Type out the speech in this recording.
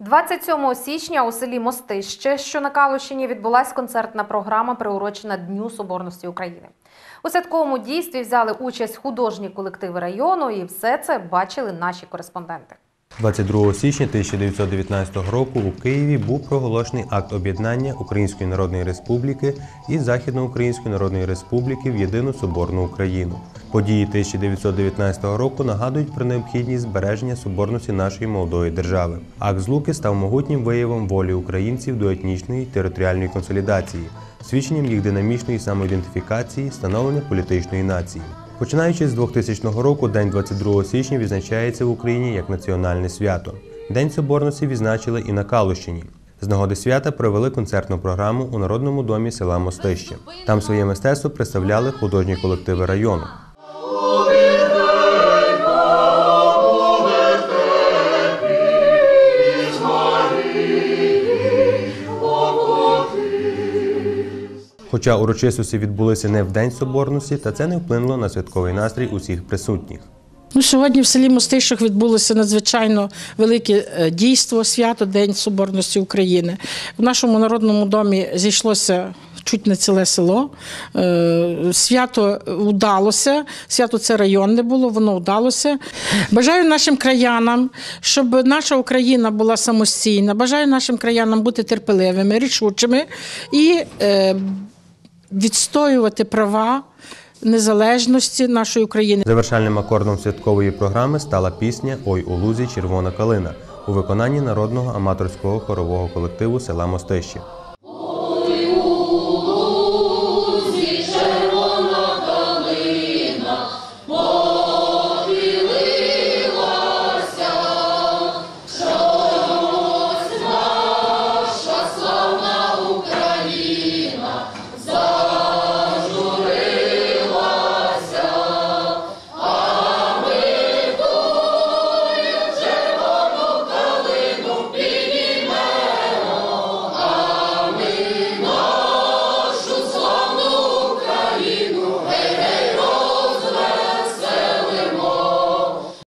27 січня у селі Мостище, що на Калущині, відбулася концертна програма, приурочена Дню Соборності України. У святковому дійстві взяли участь художні колективи району, і все це бачили наші кореспонденти. 22 січня 1919 року у Києві був проголошений акт об'єднання Української Народної Республіки і Західноукраїнської Народної Республіки в єдину соборну Україну. Події 1919 року нагадують про необхідність збереження соборності нашої молодої держави. Акт Злуки став могутнім виявом волі українців до етнічної територіальної консолідації, свідченням їх динамічної самоідентифікації, становлення політичної нації. Починаючи з 2000 року, День 22 січня відзначається в Україні як національне свято. День Соборності відзначили і на Калущині. З нагоди свята провели концертну програму у Народному домі села Мостище. Там своє мистецтво представляли художні колективи району. Хоча урочистості відбулися не в День Соборності, та це не вплинуло на святковий настрій усіх присутніх. Ну, сьогодні в селі Мостищах відбулося надзвичайно велике е, дійство, свято День Соборності України. В нашому народному домі зійшлося чуть не ціле село. Е, Свято вдалося. Свято це районне було, воно вдалося. Бажаю нашим краянам, щоб наша Україна була самостійна. Бажаю нашим краянам бути терпеливими, рішучими і е, відстоювати права незалежності нашої України. Завершальним акордом святкової програми стала пісня Ой у лузі червона калина у виконанні народного аматорського хорового колективу села Мостище.